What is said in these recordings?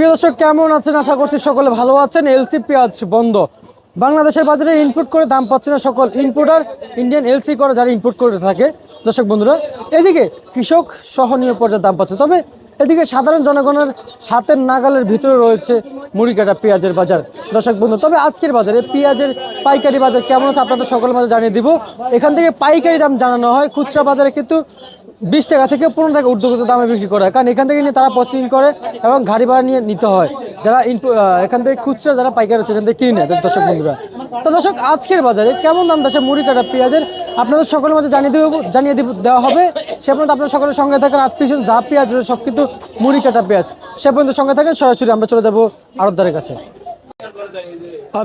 প্রিয় দর্শক, কেমন আছেন? আশা করছি সকলে ভালো আছেন। এলসি পেঁয়াজ বন্ধ। বাংলাদেশের বাজারে ইনপুট করে দাম পাচ্ছে না সকল ইনপুটার ইন্ডিয়ান এলসি করে যারা ইনপুট করে থাকে। দর্শক বন্ধুরা, এদিকে কৃষক সহনীয় পর্যায়ে দাম পাচ্ছে। তবে এদিকে সাধারণ জনগণের হাতের নাগালের ভিতরে রয়েছে মুড়ি কাটা পেঁয়াজের বাজার। দর্শক বন্ধু, তবে আজকের বাজারে পেঁয়াজের পাইকারি বাজার কেমন আছে আপনাদের সকলের মাঝে জানিয়ে দিব। এখান থেকে পাইকারি দাম জানানো হয়, খুচরা বাজারে কিন্তু বিশ টাকা থেকে পনেরো টাকা ঊর্ধ্বগত দামে বিক্রি করে কারণ এখান থেকে নিয়ে তারা প্রসেসিং করে এবং গাড়ি ভাড়া নিয়ে নিতে হয়। যারা এখান থেকে খুচরা যারা পাইকারি আছে এখান থেকে কিনে নেয়, দর্শক বন্ধুরা। তো দর্শক, আজকের বাজারে কেমন দাম দেশে মুড়ি কাটা পেঁয়াজের? আপনাদের সকলের মধ্যে জানিয়ে দেবো, জানিয়ে দেওয়া হবে। সে পর্যন্ত আপনার সকলের সঙ্গে থাকেন আর পিছন যা পেঁয়াজ রয়েছে সব কিন্তু মুড়ি কাটা পেঁয়াজ। সে পর্যন্ত সঙ্গে থাকেন সরাসরি আমরা চলে যাব আড়তদারের কাছে।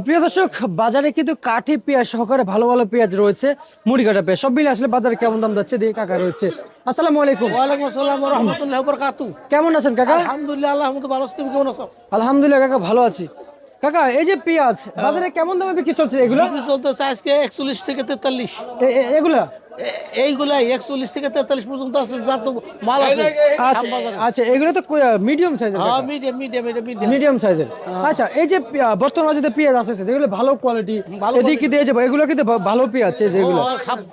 প্রিয় দর্শক বাজারে কিন্তু কাঠি পেঁয়াজ সহকারে ভালো ভালো পেঁয়াজ রয়েছে মুড়ি কাটা পেঁয়াজ সব মিলে আসলে বাজারে কেমন দাম যাচ্ছে দিয়ে কাকা রয়েছে। আসসালামু আলাইকুম। ওয়ালাইকুম আসসালাম রহমতুল্লাহ বরকাতু কেমন আছেন কাকা? আলহামদুলিল্লাহ আল্লাহ মতো ভালো আছি কেমন আছো? আলহামদুলিল্লাহ কাকা ভালো আছি। কাকা এই যে পেঁয়াজ বাজারে কেমন দামে বিক্রি চলছে এগুলো? চলতেছে আজকে একচল্লিশ থেকে তেতাল্লিশ। এগুলা? এইগুলা একচল্লিশ থেকে তেতাল্লিশ পর্যন্ত আছে যা তো মাল আছে। আচ্ছা আচ্ছা এগুলো তো মিডিয়াম সাইজের হ্যাঁ মিডিয়াম মিডিয়াম মিডিয়াম মিডিয়াম সাইজের আচ্ছা এই যে বর্তমান বাজারে পেঁয়াজ আছে যেগুলো ভালো কোয়ালিটি এদিকে দিয়ে যাব এগুলো কিন্তু ভালো পেঁয়াজ আছে যেগুলো।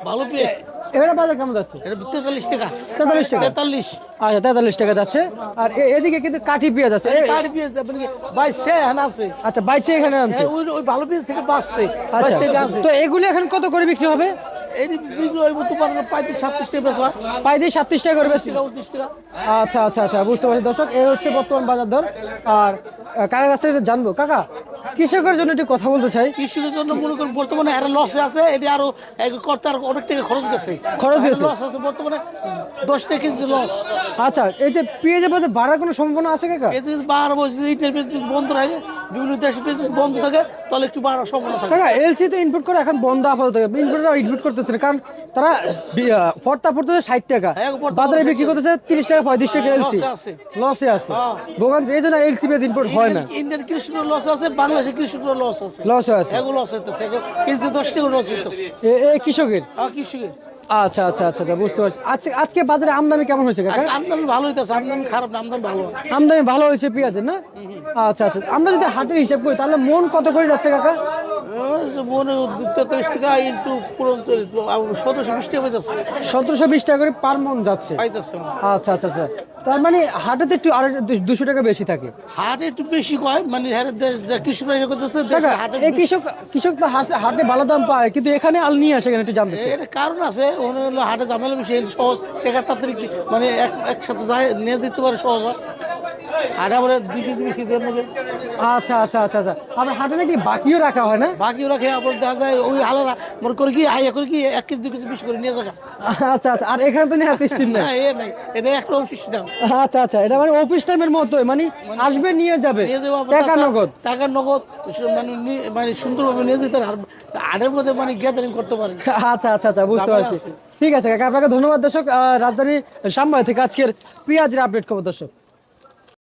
ভালো পেঁয়াজ। এগুলো বাজার কেমন যাচ্ছে? তেতাল্লিশ টাকা। তেতাল্লিশ টাকা? তেতাল্লিশ। আচ্ছা তেতাল্লিশ টাকা যাচ্ছে। আর এদিকে কিন্তু কাঠি পেঁয়াজ আছে। এ- পেঁয়াজ বাইশে হ্যাঁ আছে? আচ্ছা এখানে আনছে ওই ভালো পেঁয়াজ থেকে বাঁচছে। আচ্ছা বাইশে তো এগুলো এখন কত করে বিক্রি হবে? পঁয়ত্রিশ সাতত্রিশ টাকা করে বেশি আচ্ছা আচ্ছা আচ্ছা বুঝতে পারছি। দর্শক এই হচ্ছে বর্তমান বাজার দর। আর কাকার কাছ থেকে জানব। কাকা কৃষকের জন্য একটু কথা বলতে চাই। কৃষকের জন্য মনে করুন বর্তমানে এরা লসে আছে এটি আরও এক কর্তার অনেক টাকা খরচ গেছে খরচ গেছে? লস আছে বর্তমানে দশ টাকা কেজি লস আচ্ছা এই যে পেঁয়াজের বাজার বাড়ার কোনো সম্ভাবনা আছে কাকা পেঁয়াজ যদি বন্ধ থাকে বিভিন্ন দেশের পেঁয়াজ বন্ধ থাকে তাহলে একটু বাড়ার সম্ভাবনা থাকে। কাকা এলসি তো ইনপুট করে এখন বন্ধ আপাতত ইনপুটরা ইনপুট করতেছে না কারণ তারা ফর্তা পড়তেছে ষাট টাকা হ্যাঁ, বাজারে বিক্রি করতেছে তিরিশ টাকা পঁয়ত্রিশ টাকা এলসি লসে আছে। আছে। হ্যাঁ। ভোগান এই জন্য এলসি পেঁয়াজ ইনপুট হয় না। ইন্ডিয়ান কৃষকের লস আছে বাংলাদেশের কৃষকরা লস আছে। লস আছে। এগুলো লস তো কিন্তু দশ টাকা লস হইতেছে। এ- কৃষকের? আর কৃষকের। আচ্ছা আচ্ছা আচ্ছা আচ্ছা বুঝতে পারছি। আজকে আজকে বাজারে আমদানি কেমন হয়েছে কাকা? আমদানি ভালো হইতেছে আমদানি খারাপ না আমদানি ভালো। আমদানি ভালো হয়েছে না? আচ্ছা আচ্ছা আমরা যদি হাটের হিসাব করি তাহলে মন কত করে যাচ্ছে কাকা? মনে তেতাল্লিশ টাকা ইন্টু সতেরোশো বিশ টাকা পাইতেছে সতেরোশো বিশ টাকা করে পার মন যাচ্ছে। আচ্ছা আচ্ছা আচ্ছা। তার মানে হাটেতে একটু আর দুশো টাকা বেশি থাকে। হাটে একটু বেশি কয় মানে এই কৃষক কৃষক তো হাটে ভালো দাম পায় কিন্তু এখানে আল নিয়ে আসে কেন একটু জানতে কারণ আছে হাটে ঝামেলা বেশি সহজ, টেকার তাড়াতাড়ি মানে এক একসাথে যায়, নিয়ে যেতে পারে সহজ হয়। দুই কেজি বেশি আচ্ছা আচ্ছা আচ্ছা আচ্ছা। আবার হাটে নাকি বাকিও রাখা হয় না? বাকি ওরা খেয়ে আবার দেখা যায় ওই হালারা মনে করে কি আইয়া করে কি এক কেজি দুই কেজি বেশি করে নিয়ে যাবে আচ্ছা আচ্ছা। আর এখানে তো না এ নাই। এটা একটা সিস্টেম আচ্ছা আচ্ছা। এটা মানে অফিস টাইমের মতো মানে আসবে নিয়ে যাবে। টাকা নগদ। টাকা নগদ মানে মানে সুন্দরভাবে নিয়ে যেতে আর হাটের মধ্যে মানে গ্যাদারিং করতে পারে। আচ্ছা আচ্ছা আচ্ছা বুঝতে পারছি। ঠিক আছে কাকা আপনাকে ধন্যবাদ দর্শক। রাজধানী সাম্বাই থেকে আজকের পেঁয়াজের আপডেট খবর দর্শক।